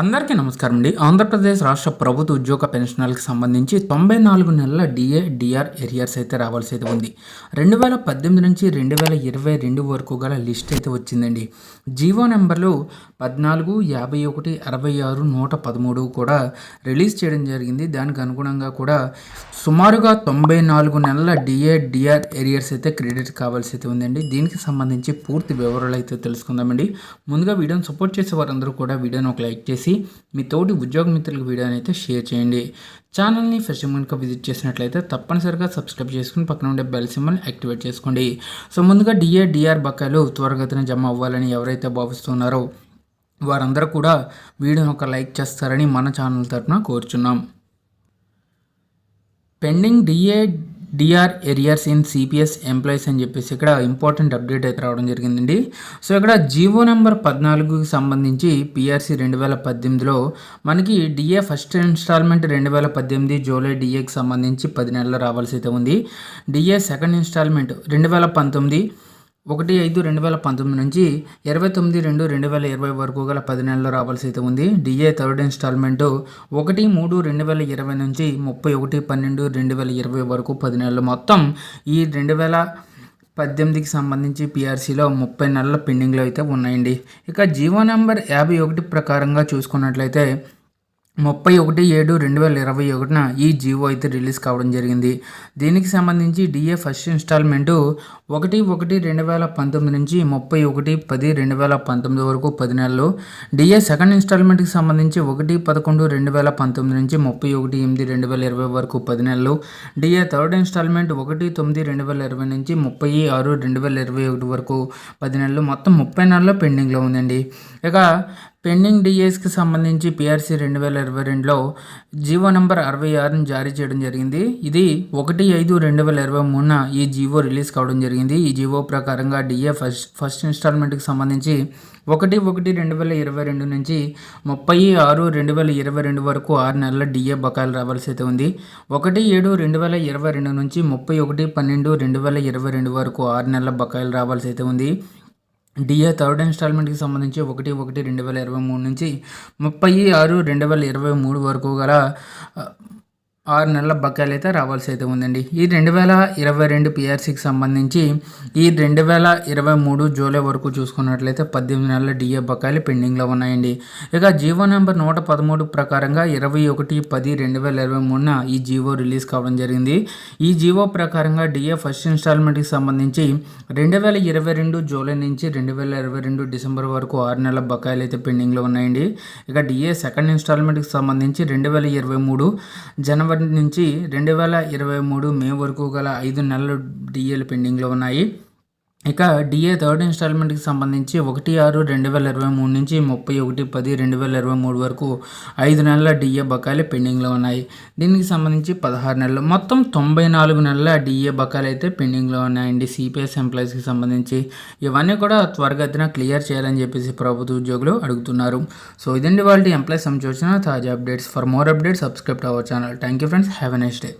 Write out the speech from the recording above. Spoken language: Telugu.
అందరికీ నమస్కారం అండి. ఆంధ్రప్రదేశ్ రాష్ట్ర ప్రభుత్వ ఉద్యోగ పెన్షనర్లకు సంబంధించి తొంభై నాలుగు నెలల డిఏ డిఆర్ ఎరియర్స్ అయితే రావాల్సి అయితే ఉంది. రెండు వేల పద్దెనిమిది నుంచి రెండు వేల ఇరవై రెండు వరకు గల లిస్ట్ అయితే వచ్చిందండి. జీవో నెంబర్లు పద్నాలుగు యాభై ఒకటి అరవై ఆరు నూట పదమూడు కూడా రిలీజ్ చేయడం జరిగింది. దానికి అనుగుణంగా కూడా సుమారుగా తొంభై నాలుగు నెలల డిఏ డిఆర్ ఎరియర్స్ అయితే క్రెడిట్ కావాల్సి అయితే ఉందండి. దీనికి సంబంధించి పూర్తి వివరాలు అయితే తెలుసుకుందామండి. ముందుగా వీడియోని సపోర్ట్ చేసే వారందరూ కూడా వీడియోని ఒక లైక్ చేసి మీ తోటి ఉద్యోగ మిత్రులకు వీడియోని అయితే షేర్ చేయండి. ఛానల్ని ఫస్ట్ కనుక విజిట్ చేసినట్లయితే తప్పనిసరిగా సబ్స్క్రైబ్ చేసుకుని పక్కన ఉండే బెల్ సింబల్ యాక్టివేట్ చేసుకోండి. సో ముందుగా డిఏ డిఆర్ బకాయిలు త్వరగతిన జమ అవ్వాలని ఎవరైతే భావిస్తున్నారో వారందరూ కూడా వీడియోని ఒక లైక్ చేస్తారని మన ఛానల్ తరఫున కోరుచున్నాం. Pending DA DR arrears in CPS employees అని చెప్పేసి ఇక్కడ ఇంపార్టెంట్ అప్డేట్ అయితే రావడం జరిగిందండి. సో ఇక్కడ జీవో నెంబర్ పద్నాలుగుకి సంబంధించి పిఆర్సీ రెండు వేల పద్దెనిమిదిలో మనకి డిఏ ఫస్ట్ ఇన్స్టాల్మెంట్ రెండు వేల పద్దెనిమిది జూలై డిఏకి సంబంధించి పది నెలలు రావాల్సి అయితే ఉంది. డిఏ సెకండ్ ఇన్స్టాల్మెంట్ రెండు వేల పంతొమ్మిది ఒకటి ఐదు రెండు వేల పంతొమ్మిది నుంచి ఇరవై తొమ్మిది రెండు రెండు వేల ఇరవై వరకు గల పది నెలలు రావాల్సి అయితే ఉంది. డిఏ థర్డ్ ఇన్స్టాల్మెంటు ఒకటి మూడు రెండు వేల ఇరవై నుంచి ముప్పై ఒకటి పన్నెండు రెండు వేల ఇరవై వరకు పది నెలలు మొత్తం ఈ రెండు వేల పద్దెనిమిదికి సంబంధించి పిఆర్సీలో ముప్పై నెలల పెండింగ్లో అయితే ఉన్నాయండి. ఇక జీవో నెంబర్ యాభై ఒకటి ప్రకారంగా చూసుకున్నట్లయితే ముప్పై ఒకటి ఏడు రెండు వేల ఇరవై ఒకటిన ఈ జియో అయితే రిలీజ్ కావడం జరిగింది. దీనికి సంబంధించి డిఏ ఫస్ట్ ఇన్స్టాల్మెంటు ఒకటి ఒకటి రెండు వేల పంతొమ్మిది నుంచి ముప్పై ఒకటి పది రెండు వేల పంతొమ్మిది వరకు పది నెలలు డిఏ సెకండ్ ఇన్స్టాల్మెంట్కి సంబంధించి ఒకటి పదకొండు రెండు వేల పంతొమ్మిది నుంచి ముప్పై ఒకటి ఎనిమిది రెండు వేల ఇరవై వరకు పది నెలలు డిఏ థర్డ్ ఇన్స్టాల్మెంట్ ఒకటి తొమ్మిది రెండు వేల ఇరవై నుంచి ముప్పై ఆరు రెండు వేల ఇరవై ఒకటి వరకు పది నెలలు మొత్తం ముప్పై నెలలు పెండింగ్లో ఉందండి. ఇక పెండింగ్ డిఏస్కి సంబంధించి పిఆర్సీ రెండు వేల ఇరవై రెండులో జీవో నెంబర్ అరవై ఆరుని జారీ చేయడం జరిగింది. ఇది ఒకటి ఐదు రెండు వేల ఇరవై మూడున ఈ జీవో రిలీజ్ కావడం జరిగింది. ఈ జీవో ప్రకారంగా డిఏ ఫస్ట్ ఫస్ట్ ఇన్స్టాల్మెంట్కి సంబంధించి ఒకటి ఒకటి రెండు వేల ఇరవై రెండు నుంచి ముప్పై ఆరు రెండు వేల ఇరవై రెండు వరకు ఆరు నెలల డిఏ బకాయిలు రావాల్సి అయితే ఉంది. ఒకటి ఏడు రెండు వేల ఇరవై రెండు నుంచి ముప్పై ఒకటి పన్నెండు రెండు వేల ఇరవై రెండు వరకు ఆరు నెలల బకాయిలు రావాల్సి అయితే ఉంది. డిఏ థర్డ్ ఇన్స్టాల్మెంట్కి సంబంధించి ఒకటి ఒకటి రెండు వేల ఇరవై మూడు నుంచి ముప్పై ఆరు రెండు వేల ఇరవై మూడు వరకు గల ఆరు నెలల బకాయిలు అయితే రావాల్సి అయితే ఉందండి. ఈ రెండు వేల ఇరవై రెండు పిఆర్సీకి సంబంధించి ఈ రెండు వేల ఇరవై మూడు జూలై వరకు చూసుకున్నట్లయితే పద్దెనిమిది నెలల డిఏ బకాయిలు పెండింగ్లో ఉన్నాయండి. ఇక జీవో నెంబర్ నూట పదమూడు ప్రకారంగా ఇరవై ఒకటి పది రెండు వేల ఇరవై మూడున ఈ జీవో రిలీజ్ కావడం జరిగింది. ఈ జీవో ప్రకారంగా డిఏ ఫస్ట్ ఇన్స్టాల్మెంట్కి సంబంధించి రెండు వేల ఇరవై రెండు జూలై నుంచి రెండు వేల ఇరవై రెండు డిసెంబర్ వరకు ఆరు నెలల బకాయిలు అయితే పెండింగ్లో ఉన్నాయండి. ఇక డిఏ సెకండ్ ఇన్స్టాల్మెంట్కి సంబంధించి రెండు వేల ఇరవై మూడు జనవరి జనవరి నుంచి రెండు వేల ఇరవై మూడు మే వరకు గల ఐదు నెలలు డిఏలు పెండింగ్లో ఉన్నాయి. ఇక డిఏ థర్డ్ ఇన్స్టాల్మెంట్కి సంబంధించి ఒకటి ఆరు రెండు వేల ఇరవై మూడు నుంచి ముప్పై ఒకటి పది రెండు వేల ఇరవై మూడు వరకు ఐదు నెలల డిఏ బకాయిలు పెండింగ్లో ఉన్నాయి. దీనికి సంబంధించి పదహారు నెలలు మొత్తం తొంభై నాలుగు నెలల డిఏ బకాయిలు అయితే పెండింగ్లో ఉన్నాయండి. సిపిఎస్ ఎంప్లాయీస్కి సంబంధించి ఇవన్నీ కూడా త్వరగతిన క్లియర్ చేయాలని చెప్పేసి ప్రభుత్వ ఉద్యోగులు అడుగుతున్నారు. సో ఇదండి వాళ్ళ ఎంప్లాయీస్ సంబంధించిన తాజా updates. For more updates subscribe our channel thank you friends have a next day